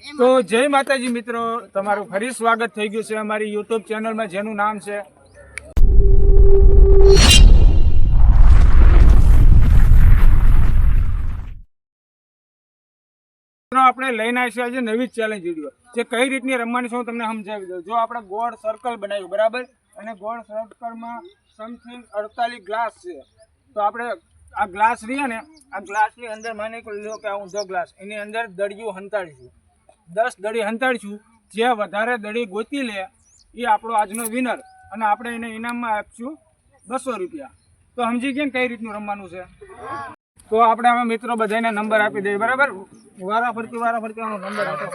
તો જય માતાજી મિત્રો તમારું ફરી સ્વાગત થઈ ગયું છે અમારી યુટ્યુબ ચેનલમાં જેનું નામ છે આપણે લઈને આવ્યા છે આજે નવી ચેલેન્જ વીડિયો જે કઈ રીતની રમવાની છે હું તમને સમજાવી દઉં. જો આપણે ગોળ સર્કલ બનાવ્યું બરાબર? અને ગોળ સર્કલમાં સમથિંગ અડતાલીસ ગ્લાસ છે. તો આપણે આ ગ્લાસ રહીએ ને આ ગ્લાસની અંદર માની લો કે આ ઊંધો ગ્લાસ એની અંદર દળિયું હંતાડીશું દસ દડી હંતાડીશું, જે વધારે દડી ગોતી લે, એ આપણો આજનો વિનર અને આપણે એને ઇનામમાં આપશું બસો રૂપિયા. તો સમજી ગયા કઈ રીતનું રમવાનું છે? તો આપણે આમાં મિત્રો બધાને નંબર આપી દઈએ, બરાબર? વારા ફરતી વારા ફરતી નંબર આપો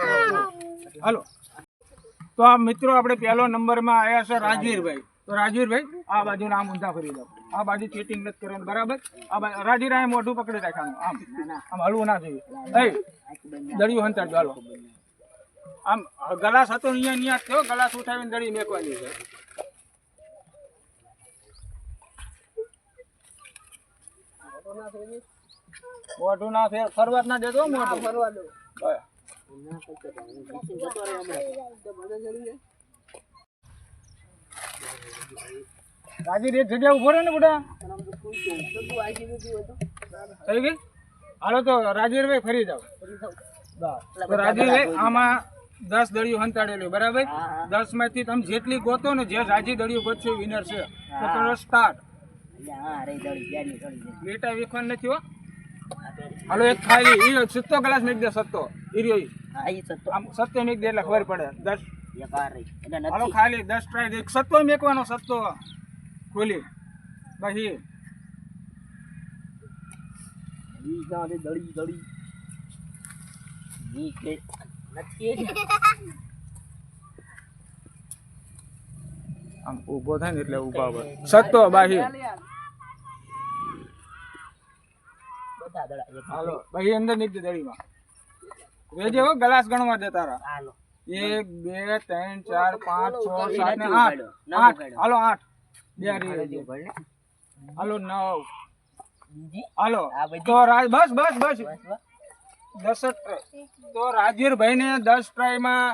હાલો. તો આ મિત્રો આપણે પહેલો નંબરમાં આવ્યા છે રાજવીરભાઈ. તો રાજવીરભાઈ, આ બાજુ આ ઊંધા ફરી દો. આ બાજુ ચીટિંગ નથી કરવાનું, બરાબર? આ બાજુ રાજવીર આ મોઢું પકડી રાખવાનું, આમ. આમ હલવું ના જોઈએ. દળિયું ચાલો હાલો. આમ ગલાસ હતો અહીંયા અહીંયા થયો. ગલાસ ઉઠાવીને દળી મેકવાની છે. મોઢું ના ફેર ફરવા ના દેતો મોઢું. ફરવા દો. રાજી એક જગ્યા ઊભો રહે ને બધા થઈ ગઈ? હાલો તો રાજવીરભાઈ ફરી જાઓ. રાજવીરભાઈ આમાં દસ દળિયું હંતાડેલું બરાબર? દસમાંથી તમે જેટલી ગોતો ને જે રાજી દળિયું ગોતશે વિનર છે. તો કરો સ્ટાર્ટ બેટા વેખવાનું નથી હો. હાલો એક ખાલી ઈ સત્તો ગ્લાસ મેક દે સત્તો. ઈર્યો. આમ સત્તો મેક દે એટલે ખબર પડે. દસ. હાલો ખાલી દસ ટ્રાય એક સત્તો મેકવાનો સત્તો. ખોલી. આમ ઊભો થાય ને એટલે ઊભા હોય. સત્તો બાહી હાલો બાહી અંદર નીકળી દળીમાં વેજે હો ગ્લાસ ગણવા દે તારા. એક બે ત્રણ ચાર પાંચ છ સાત ને આઠ. આઠ. હાલો આઠ. બે હાલો નવ. હાલો. તો રાજ બસ. બસ બસ. દસ. તો રાજવીરભાઈ ને દસ ટ્રાયમાં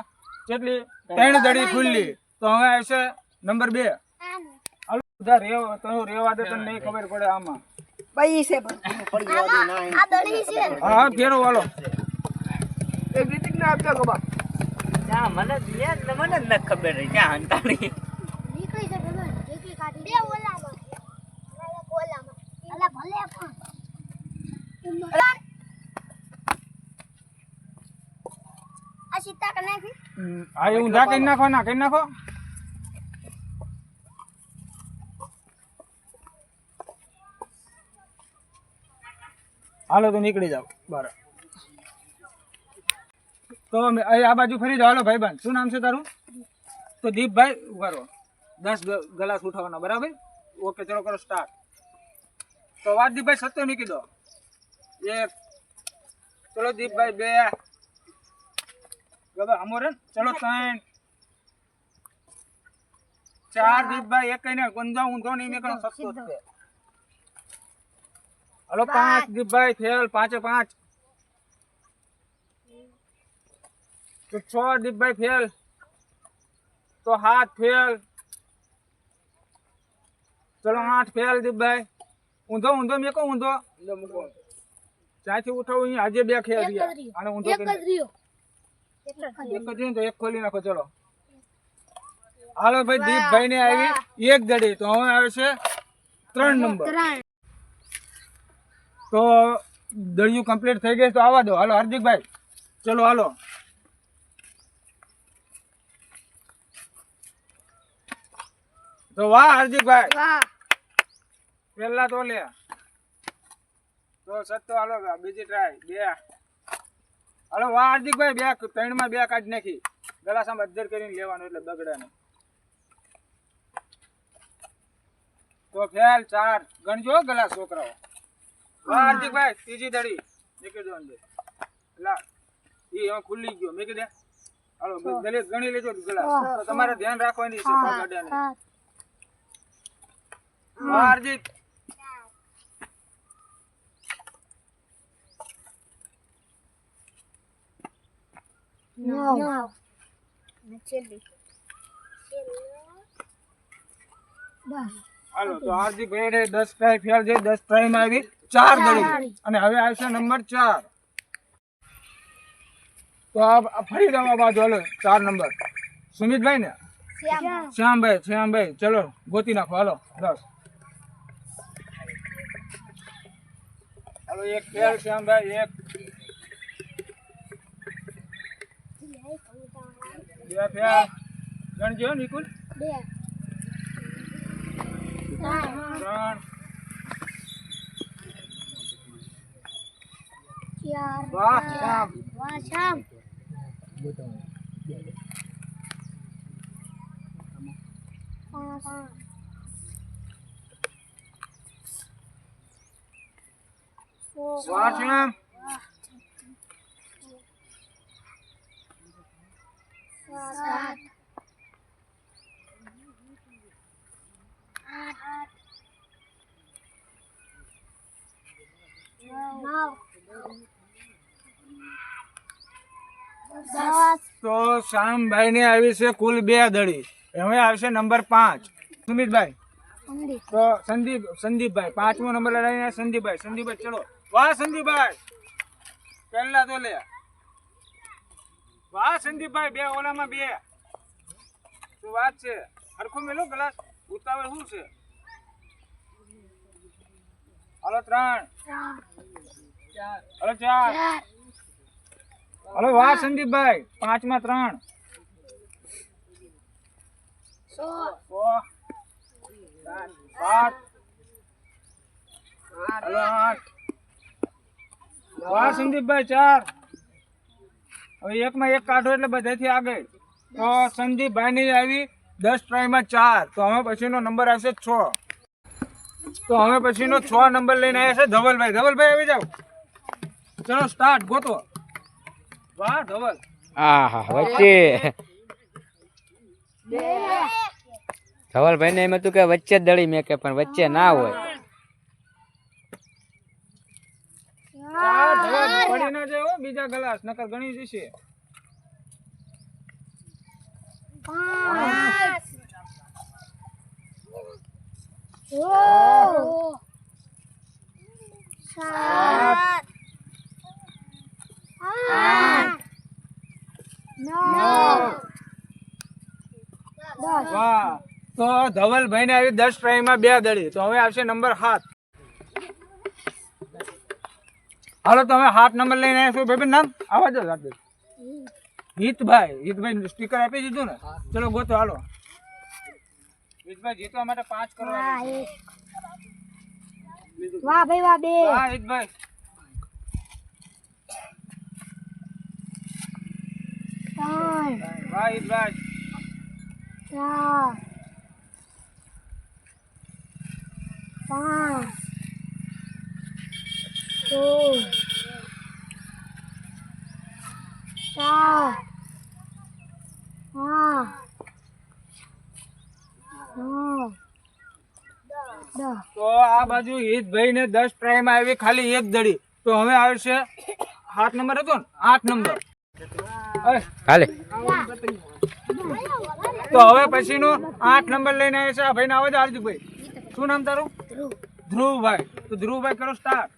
કેટલી ત્રણ દડી ખુલ્લી. તો હવે આવશે નંબર બે. હાલો બધા રેવ તો રેવા દે તને નહીં ખબર પડે આમાં. હા હા ફેરો હાલો એક રીતિક ને આપજો કબા મને મને ન ખબર રહી. ક્યાં હંતાડી નીકળી છે ભગવાન નીકળી કાઢી બે ઓલામાં એક ઓલામાં અલા ભલે પણ આ સીતા કે નાખી હા એ ઊંધા કરી નાખો ના કરી નાખો. હાલો તો નીકળી જાઓ બરાબર તો આ બાજુ ફરી જાઓ હાલો ભાઈબંધ. શું નામ છે તારું? તો દીપભાઈ ઊભા રહો. દસ ગલાસ ગ્લાસ ઉઠાવવાના બરાબર? ઓકે ચલો કરો સ્ટાર્ટ તો વાત દીપભાઈ સત્ય મૂકી દો. એક ચલો દીપભાઈ બે. ગબર અમોરે ચલો ત્રણ. ચાર દીપભાઈ એક કઈને ગંદા ઊંધો નહીં મેકવાનો સસ્તો જ છે. હલો પાંચ. દીપભાઈ ફેલ પાંચે પાંચ. તો છ દીપભાઈ ફેલ. તો હાથ ફેલ. ચલો આઠ ફેલ દીપભાઈ ઊંધો ઊંધો મેકો ઊંધો. ત્યાંથી ઉઠાવું અહીંયા આજે બે ખેલ રહ્યા. ઊંધો એક જ તો એક ખોલી નાખો ચલો. હાલો ભાઈ દીપભાઈ ને આવી એક દડી. તો હવે આવે છે ત્રણ નંબર. તો દળિયું કમ્પ્લીટ થઈ ગઈ તો આવવા દો. હાલો હાર્દિકભાઈ ચલો હાલો. તો વાહ હાર્દિકભાઈ. પહેલા પેલા તો લે. તો સત્તો હાલો બીજી ટ્રાય બે. હાલો વાહ હાર્દિકભાઈ બે ત્રણમાં બે કાઢી નાખી. ગલાસામાં અધર કરીને લેવાનું એટલે બગડે નહીં. તો ફેલ ચાર. ગણજો ગલા છોકરાઓ. હાર્દિકભાઈ ત્રીજી દડી. મૂકી દો અંદર. લા. એ હવે ખુલ્લી ગયો. મેં કીધે હાલો દલિત ગણી લેજો ગલા. તમારે ધ્યાન રાખવાની છે નહીં વાહ હાર્દિક No. Na દસ હાલો તો હાર્દિક ભાઈ દસ ટ્રાય ફેલ છે દસ ટ્રાયમાં આવી. ચાર દડી અને હવે આવશે નંબર ચાર. તો આ ફરી દવા બાજુ હાલો ચાર નંબર. સુમિતભાઈ ને? શ્યામ શ્યામભાઈ શ્યામભાઈ ચલો ગોતી નાખો હાલો દસ. હાલો એક ફેલ શ્યામભાઈ એક બે ફેલ ગણજો નિકુલ? બે. ત્રણ. ચાર. વાહ શામ વાહ શામ પાંચ વાહ સાત તો શ્યામભાઈ ને આવી છે કુલ બે દડી હવે આવશે નંબર પાંચ. સુમિતભાઈ. તો સંદીપ સંદીપભાઈ પાંચમો નંબર લડાઈને સંદીપભાઈ સંદીપભાઈ ચલો. વાહ સંદીપભાઈ. પહેલા તો લે. વાહ સંદીપભાઈ બે ઓલામાં બે. શું વાત છે? હરખો મેલો ગ્લાસ? ઉતાવળ શું છે? હાલો ત્રણ. હાલો ચાર. હલો વાહ સંદીપભાઈ પાંચમાં ત્રણ. વાહ સંદીપભાઈ ચાર. હવે એકમાં એક કાઢો એટલે બધાથી આગળ. તો સંદીપભાઈની આવી દસ ટ્રાયમાં ચાર. તો હવે પછીનો નંબર આવશે છ. તો હવે પછીનો છ નંબર લઈને આવ્યા છે ધવલભાઈ. ધવલભાઈ આવી જાઓ. ચલો સ્ટાર્ટ ગોતો. વાહ ધવલ. હા હા વચ્ચે. ધવલભાઈ ને એમ હતું કે વચ્ચે જ દળી મેં કે પણ વચ્ચે ના હોય. ના જાય હો બીજા ગ્લાસ નકર ગણી જશે. સાત. આઠ. નવ. વાહ. તો ધવલભાઈ ને આવી દસ ટ્રાયમાં બે દળી. તો હવે આવશે નંબર સાત. હાલો તમે હાથ નંબર લઈને આવ્યા છો બેબી નામ? આવા દો રાત હિતભાઈ હિતભાઈ સ્ટીકર આપી દીધું ને? ચલો ગોતો હાલો. હિતભાઈ જીતવા માટે પાંચ કરો વાહ ભાઈ વાહ બે. ત્રણ. વાહ ચાર. પાંચ. તો આ બાજુ હિતભાઈ ને દસ ટ્રાયમાં આવી ખાલી એક દડી. તો હવે આવશે આઠ નંબર હતો ને? આઠ નંબર. હાલે. તો હવે પછીનો આઠ નંબર લઈને આવે છે આ ભાઈને આવે છે હાર્દિકભાઈ શું નામ તારું? ધ્રુવભાઈ. તો ધ્રુવભાઈ કરો સ્ટાર્ટ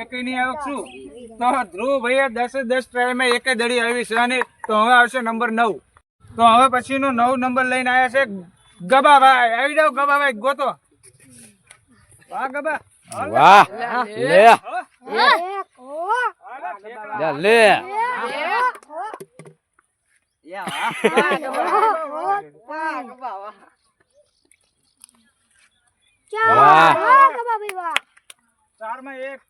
એક બે નહીં આવ્યો શું? તો ધ્રુવભાઈએ દસે દસ ટ્રાયમાં એકે દડી આવી છે અને તો હવે આવશે નંબર નવ. તો હવે પછીનો નવ નંબર લઈને આવ્યા છે ગબાભાઈ. આવી જાવ ગબાભાઈ ગોતો. વાહ ગબા. વાહ. લે. લે, લે ચાર વાહ. વાહ ગબા ભાઈ વાહ ચારમાં એક.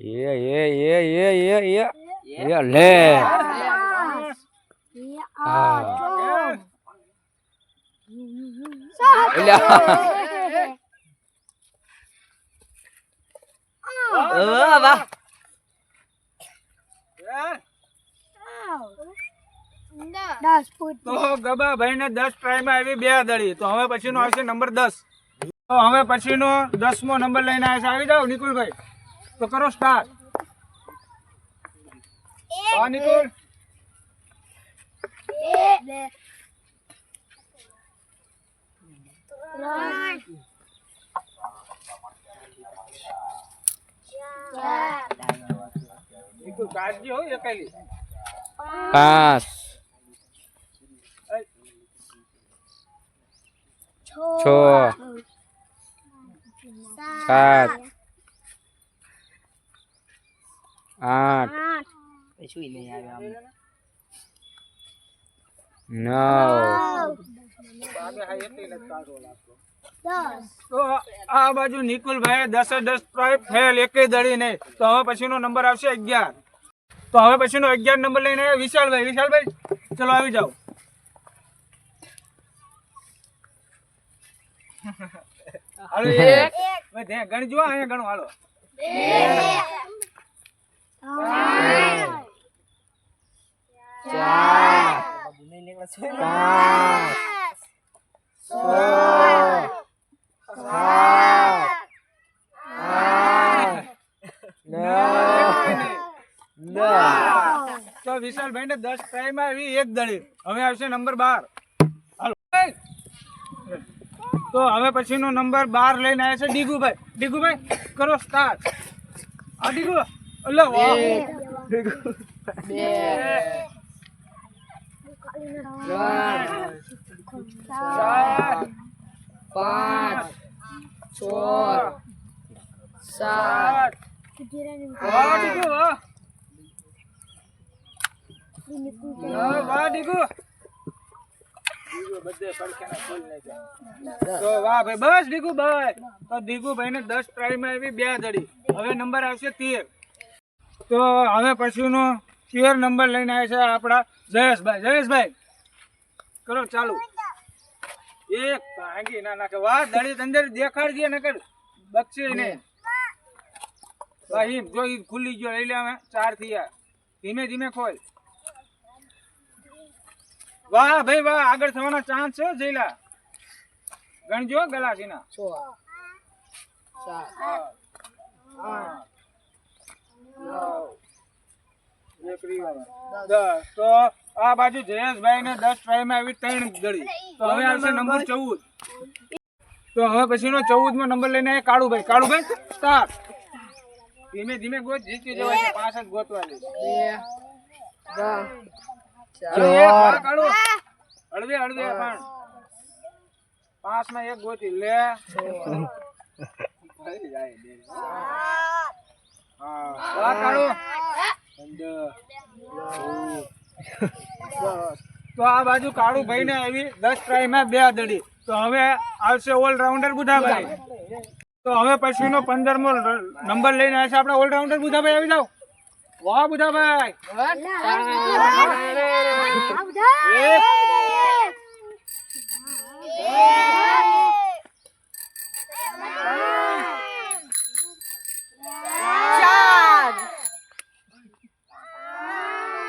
એ એ એ એ એ એ એ લે. દસ ફૂટ તો ગબાભાઈ ને દસ ટ્રાયમાં આવી બે દડી તો હવે પછીનો આવશે નંબર દસ. તો હવે પછીનો દસમો નંબર લઈને આવે છે. આવી જાઓ નિકુલભાઈ. તો કરો સ્ટાર્ટ નિકુલ. બે ત્રણ ચાર હો એકાલી પાંચ છ. છ. સાત. આઠ. શું નહીં આવે આમ. નવ તો આ બાજુ નિકુલભાઈ દસે દસ ટ્રાય ફેલ એકેય દળી નહીં. તો હવે પછીનો નંબર આવશે અગિયાર. તો હવે પછીનો અગિયાર નંબર લઈને આવ્યા વિશાલભાઈ. વિશાલભાઈ ચલો આવી જાઓ. હાલો એક. ગણજો અહીંયા ગણો. હાલો. પાંચ છ સાત આઠ નવ તો વિશાલભાઈ ને દસ ટાઈમ આવી એક દડી. હવે આવશે નંબર બાર. હાલો. તો હવે પછીનો નંબર બાર લઈને આવ્યા છે ડીગુભાઈ. ડીગુભાઈ કરો સ્ટાર્ટ આ ડીગુ. અલ્લે વાહ. ડીગુ બે. ચાર પાંચ છ સાત સાત ભાઈ, બસ ડીગુ ભાઈ. તો ડીગુભાઈ ને દસ ટ્રાય આવી બે દડી હવે નંબર આવશે તેર. તો હવે પછીનો તેર નંબર લઈને આવે છે આપણા જયેશભાઈ. જયેશભાઈ કરો ચાલુ. એક ભાંગી ના નાખે. વાહ દળી અંદર દેખાડજે નકર. બક્ષે ને ભાઈ જો ઈ ખુલ્લી ગયો. લઈ લે ચાર થયા. ધીમે ધીમે ખોલ. વાહ ભાઈ વાહ આગળ થવાના ચાન્સ છે જઈલા ગણજો ગલાસીના. છ. સાત દસ તો આ બાજુ જયેશભાઈ ને દસ ટ્રાયમાં આવી ત્રણ ગળી તો હવે આવશે નંબર ચૌદ. તો હવે પછીનો ચૌદમાં નંબર લઈને કાળુભાઈ. કાળુભાઈ સ્ટાર્ટ ધીમે ધીમે ગોત જીતી જવાય છે. પાંચ જ ગોતવાની હળવે હળવે પણ. પાંચમાં એક ગોતી. લે. હા. કાળુ તો આ બાજુ કાળુ ભાઈ ને આવી દસ ટ્રાયમાં બે દડી તો હવે આવશે ઓલરાઉન્ડર બુધાભાઈ. તો હવે પછીનો પંદરમો નંબર લઈને આવશે આપણે ઓલરાઉન્ડર બુધાભાઈ. આવી જાઓ. વાહ બુધાભાઈ. એક ચાર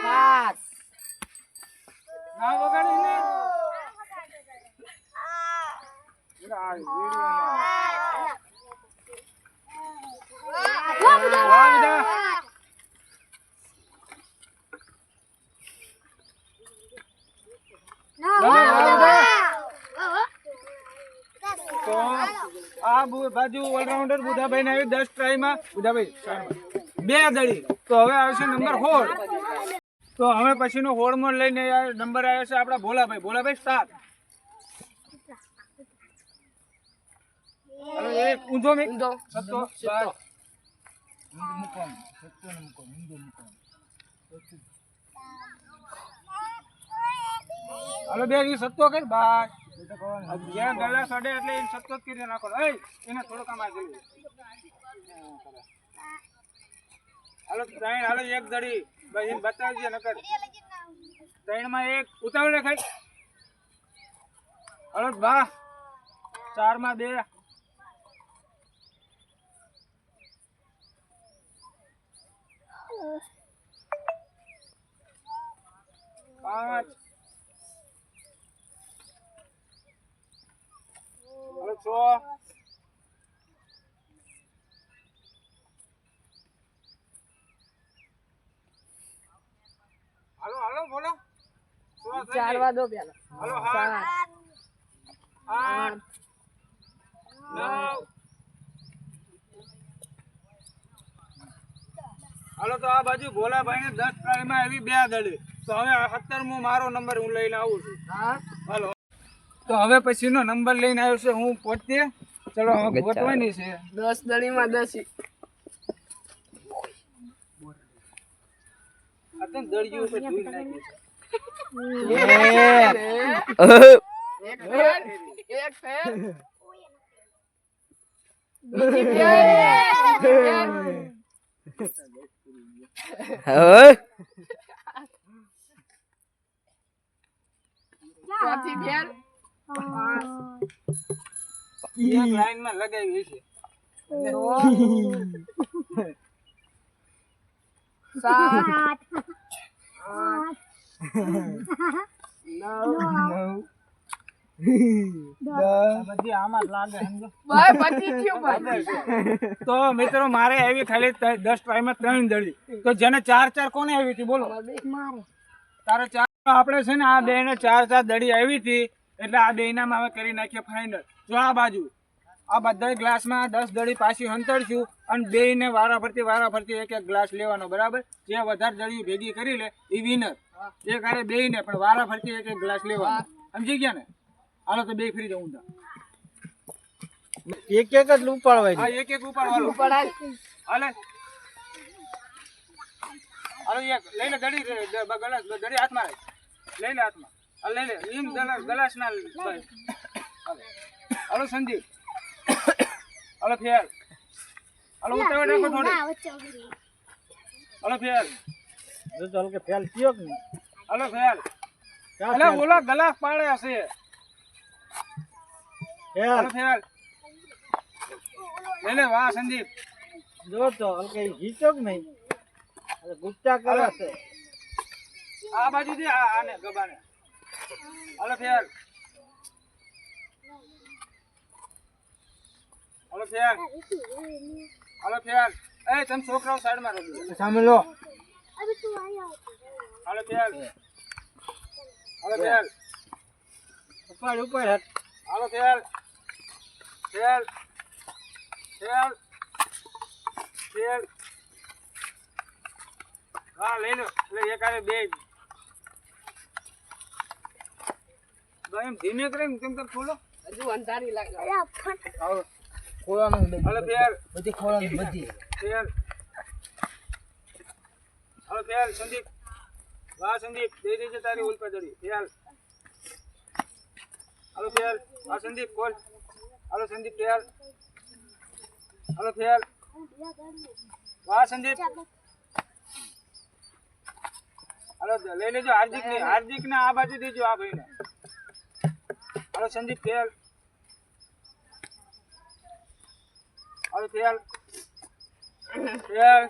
પાંચ ના વગાડી ને આ વિડીયોમાં. વાહ બધા વાહ બધા તો આ બુ- બાજુ ઓલરાઉન્ડર બુધાભાઈ ને દસ ટ્રાયમાં બુધાભાઈ. બે દળી તો હવે આવશે નંબર હોળ. તો હવે પછીનો હોળમાં લઈને નંબર આવ્યો છે આપણા ભોલાભાઈ. ભોલાભાઈ સ્ટાર્ટ. હાલો, એ ઊંધો મેં. સત્તો બસ. હાલો બે ઈ સત્તો કર બાય. જ્યાં ગળા સડે એટલે એને સત્તો જ કરી નાખો એય, એને થોડો કામ આ જોયું. હાલો ત્રણ હાલો એક દડી. ભાઈ એને બતાવજે નકર. ત્રણમાં એક. ઉતાવળ ખાઈ હાલો બા. ચારમાં બે. પાંચ. છ. હાલો હાલો બોલો. દો પેલા હાલો આઠ. નવ. હાલો તો આ બાજુ ભોલાભાઈ ને દસ ટ્રાયમાં એવી બે દડી તો હવે સત્તરમો મારો નંબર હું લઈને આવું છું. હા? હાલો. તો હવે પછીનો નંબર લઈને આવ્યો છે હું પોતે. ચલો હવે ગોતવાની છે. દસ દડીમાં દસ. દળિયું ધોઈ નાખ્યું છે. એક ફેર. એક ફેર. હવે ચોથી ફેર એક લાઈનમાં લગાવી છે સાત આઠ બધી આમાં તો મિત્રો મારે આવી ખાલી દસ ટ્રાયમાં ત્રણ દળી. તો જેને ચાર ચાર કોને આવી હતી બોલો? તારે ચાર આપણે છે ને આ બે ને ચાર ચાર દડી આવી હતી એટલે આ બે નામ હવે કરી નાખીએ ફાઇનલ જો આ બાજુ આ બધા ગ્લાસમાં દસ દડી પાછી હંતરશું અને બે ને વારા ફરતી વારા ફરતી એક એક ગ્લાસ લેવાનો બરાબર? જે વધારે દડી ભેગી કરી લે એ વિનર જે કરે બે ને પણ વારા ફરતી એક એક ગ્લાસ લેવાનો. સમજી ગયા ને? હાલો તો બે ફરી તા એક એક જ ઉપાડવાય હા એક એક ઉપાડવાનો ઉપાડાય હાલે. હાલો એક. લઈ લે દડી રે, ગલાસ બ- હાથમાં. લઈ લે હાથમાં. હાલ લઈ લે. એમ ગલાસ ગલાસ ના હાલો. સંદીપ હાલો ફેર. હાલો ઉતાવળ રાખો થોડી. હાલો ફેર. જો ચાલ કે ફેલ કયો હાલો ફેર. હાલો અલે ગલાસ પાડે હશે ફેર લઈ લે વાહ સંદીપ. જો તો હલકે જીતો કે નહીં. અરે ગુચ્ચા કરે છે. આ બાજુ દે આ આને ગબાને. હાલો ફેર હાલો. ફેર હાલો. ફેર એ તમે છોકરાઓ સાઈડમાં રહો સામે લો. અભી તું આયા હાલો ફેર હાલો. ફેર ઉપાડ ઉપાડ હટ હાલો ફેર ફેર ફેર ફેર હા લઈ લો. એટલે એક આરે બે. એમ ધીમે કરીને કેમ કેમ ખોલો? હજુ અંધારી લાગે. અલા ફટ. હાલો. ફેર બધી ખોવાનું બધી. ફેર હાલો ફેર સંદીપ. વાહ સંદીપ. દઈ દેજે તારી ઉલપે દડી ફેર ફેર વાહ સંદીપ ખોલ હાલો સંદીપ હાલો ફેર વાહ, સંદીપ. હાલો, લઈ લેજો હાર્દિક હાર્દિક ને આ બાજુ દેજો આ ભાઈને. હાલો સંદીપ ફેર હાલો ફેર ફેર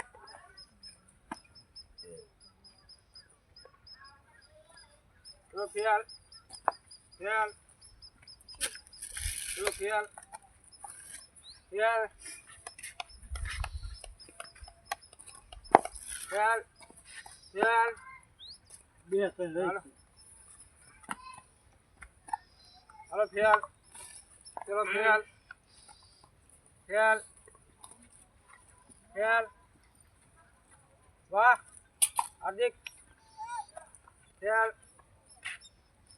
ચલો ફેર ફેર ચલો ફેર ફેર ફેર ફેર બે ત્રણ રહી હાલો હાલો ફેર ચલો ફેર ફેર ફેર વાહ હાર્દિક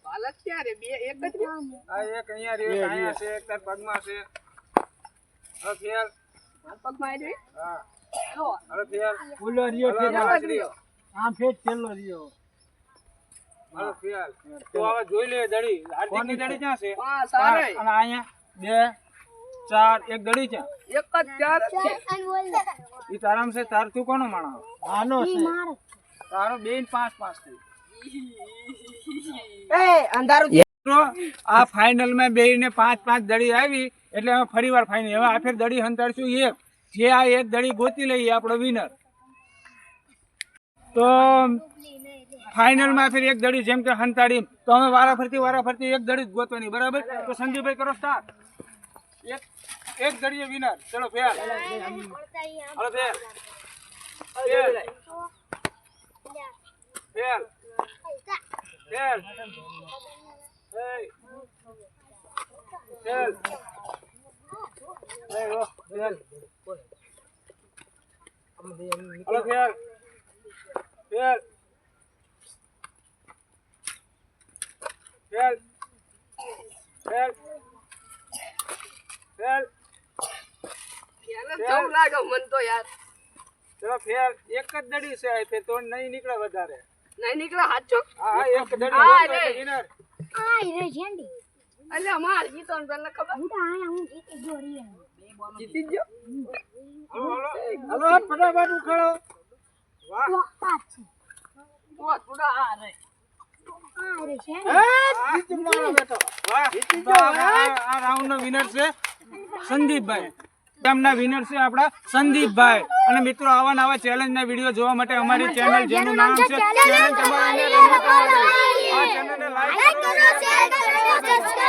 ફેર બાલક ક્યારે બે એક જ રે? આ એક અહીંયા રહ્યો અહીંયા છે એક તાર પગમાં છે. હવે ફેર મારા પગમાં આવી હા. જો હવે ફેર ફૂલો રહ્યો હવે છે આમ ફેર છેલ્લો રહ્યો. હવે ફેર તો હવે જોઈ લે દડી. હાર્દિકની દડી ક્યાં છે? પાંચ. સારે. અને અહીંયા બે ચાર એક દડી છે. એક જ ચાર છે. ઈ એ તારામ છે તાર તું કોનો માણસ? આનો છે. મારે તારો બેન ને પાંચ પાંચ થઈ એ અંધારું મિત્રો આ ફાઇનલમાં બેયને પાંચ પાંચ દડી આવી એટલે અમે ફરી વાર ફાઇનલ હવે આ દડી હંતાડશું એક જે આ એક દડી ગોતી લઈએ આપણો વિનર તો ફાઇનલમાં ફેર એક દડી જેમ કે હંતાડી તો અમે વારા ફરતી વારા ફરતી એક દડી જ ગોતવાની બરાબર? તો સંજુભાઈ કરો સ્ટાર્ટ એક એક દડીએ વિનર ચલો ફેર. હાલો ફેર. ફેર. ફેર. Hey. Hey, go. Hello. ચલો ફેર એક જ દડી છે તો નહીં નીકળે વધારે નહીં નીકળે હાચો આ હા એક દડી હા, ગોતવા રે. આ રે જેંડી અલે અમાર જીતો ને તને ખબર? હું તો આયા હું જીતી ગયો રિયલ જીતી જ ગયો? હલો હાલો. હાલો ફટાફટ ઉખાડો. વાહ. પાંચ છે. ઓ થોડા આ રે. આ રે ઝેંડી જીત મારો બેટો. વાહ. તો આ આ રાઉન્ડ નો વિનર છે સંદીપભાઈ. ગામના વિનર છે આપણા સંદીપભાઈ. અને મિત્રો આવા નવા ચેલેન્જ ના વીડિયો જોવા માટે અમારી ચેનલ જેનું નામ છે ચેલેન્જ તમારે આ ચેનલને લાઈક કરો કરો શેર કરો સબસ્ક્રાઇબ